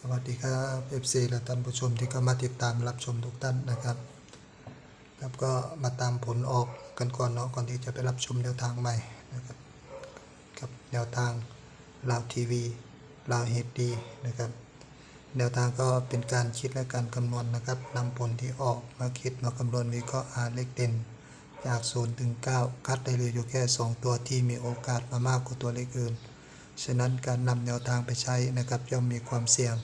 สวัสดีครับ FC และท่านผู้ชมที่เข้ามาติดตามรับชมทุกท่านนะครับครับก็มาตามผลออกกันก่อนเนาะก่อนที่จะไปรับชมแนวทางใหม่นะครับกับแนวทางลาวทีวีลาวเฮดดีนะครับ แนวทางก็เป็นการคิดและการคำนวณนะครับนำผลที่ออกมาคิดมาคำนวณวิเคราะห์หาเลขเด่นจาก0ถึง9คัดได้เลยอยู่แค่ 2 ตัวที่มีโอกาสมามากกว่าตัวเลขอื่น ฉะนั้นการนำแนวทางไปใช้นะครับย่อมมีความเสี่ยง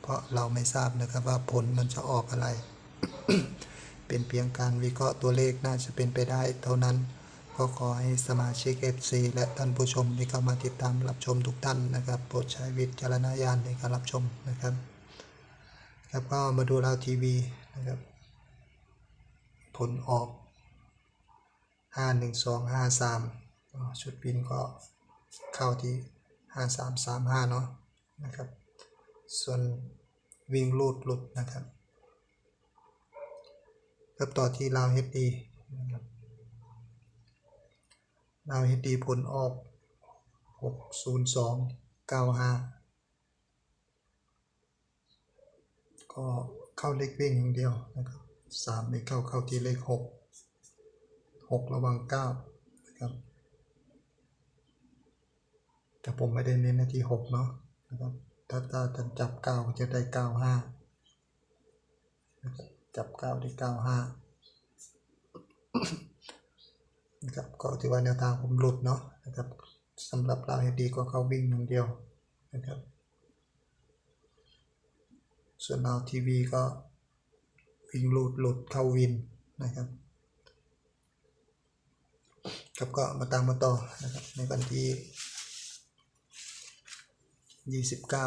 เพราะเราไม่ทราบนะครับว่าผลมันจะออกอะไร เป็นเพียงการวิเคราะห์ตัวเลขน่าจะเป็นไปได้เท่านั้น ก็ขอให้สมาชิก FC และท่านผู้ชมที่เข้ามาติดตามรับชมทุกท่านนะครับโปรดใช้วิจารณญาณในการรับชมนะครับ ครับก็มาดูเราทีวีนะครับ ผลออก 5 1 2 5 3อ๋อชุดบินก็เข้าที่ 5 3 3 5 เนาะนะครับ ส่วนวิ่งลูดหลุดนะครับครับต่อที่ลาวเฮดดีนะครับลาวเฮดดีผลออก 602 95 ก็เข้าเลขวิ่งอย่างเดียวนะครับสามไม่เข้าเข้าที่เลขหกหกระวังเก้านะครับ แต่ผมไม่ได้เน้นในที่หกเนาะนะครับถ้าถ้าท่านจับเก้าก็จะได้เก้าห้านะครับจับเก้าได้เก้าห้านะครับก็ถือว่าแนวทางผมหลุดเนาะนะครับสำหรับเราให้ดีก็เขาวิ่งอย่างเดียวนะครับ ส่วนเราทีวีก็วิ่งหลุดหลุดเข้าวินนะครับครับก็มาตามมาต่อนะครับในวันที่ ยี่สิบเก้า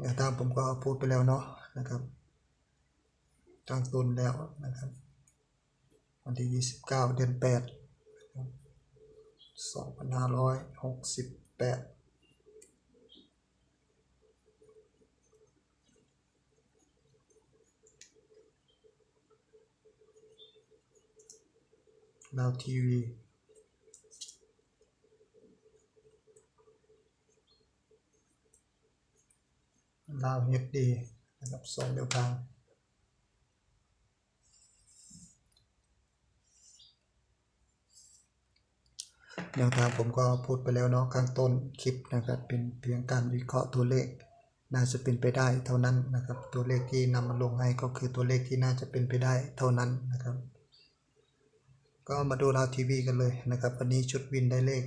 แนวทางผมก็พูดไปแล้วเนาะนะครับทางตุนแล้วนะครับวันที่ยี่สิบเก้าเดือนแป ดสองพันห้าร้อยหกสิบแปดาวทีวีดาวเฮดดีนะครับสองเดียวทางแนวทางผมก็พูดไปแล้วเนาะข้างต้นคลิปนะครับ เป็นเพียงการวิเคราะห์ตัวเลข น่าจะเป็นไปได้เท่านั้นนะครับ ตัวเลขที่นำมาลงให้ก็คือตัวเลขที่น่าจะเป็นไปได้เท่านั้นนะครับ ก็มาดูราวทีวีกันเลยนะครับ วันนี้ชุดวินได้เลข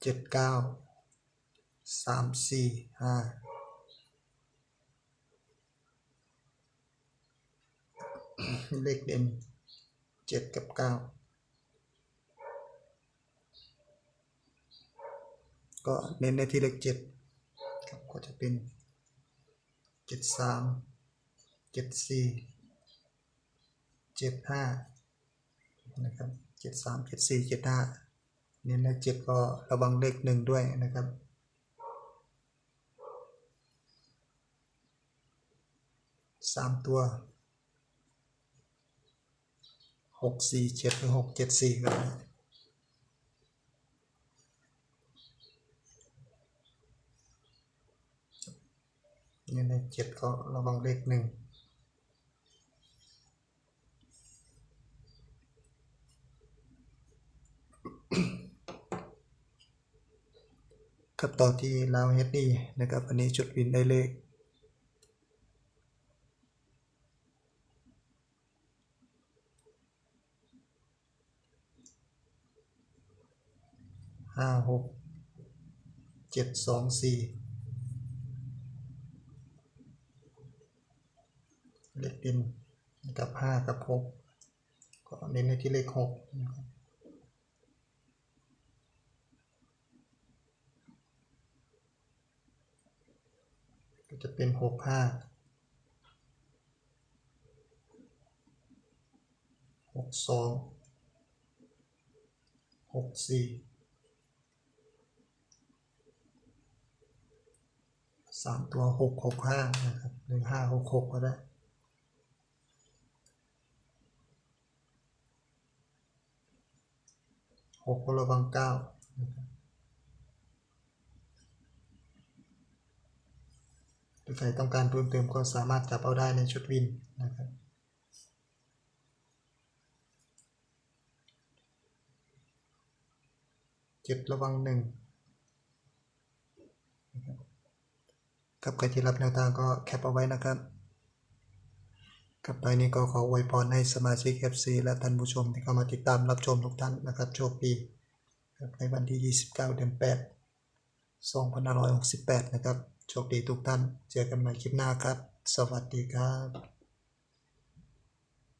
เจ็ดเก้าสามสี่ห้าเลขเด่นเจ็ดกับเก้าก็เน้นในที่เลขเจ็ด ก็จะเป็นเจ็ดสามเจ็ดสี่เจ็ดห้านะครับเจ็ดสามเจ็ดสี่เจ็ดห้าเน้นในเจ็ดก็ระวังเลขหนึ่งด้วยนะครับสามตัวหกสี่เจ็ดหรือหกเจ็ดสี่ก็ได้ เนี่ยในเจ็ดก็ระวังเลขหนึ่งครับต่อที่ลาวเฮดดีนะครับอันนี้จุดวินได้เลขห้าหกเจ็ดสองสี่ เลขเด่นกับห้ากับหกก็เน้นในที่เลขหกนะครับก็จะเป็นหกห้าหกสองหกสี่สามตัวหกหกห้านะครับหนึ่งห้าหกหกก็ได้ หกระวังเก้านะครับถ้าใครต้องการเพิ่มเติมก็สามารถจับเอาได้ในชุดวินนะครับเจ็ดระวังหนึ่งครับใครที่รับแนวทางก็แคปเอาไว้นะครับ กับไปนี้ก็ขออวยพรให้สมาชิก FC และท่านผู้ชมที่เข้ามาติดตามรับชมทุกท่านนะครับโชคดีครับในวันที่ 29 เดือน 8 2568 นะครับ โชคดีทุกท่าน เจอกันใหม่คลิปหน้าครับ สวัสดีครับ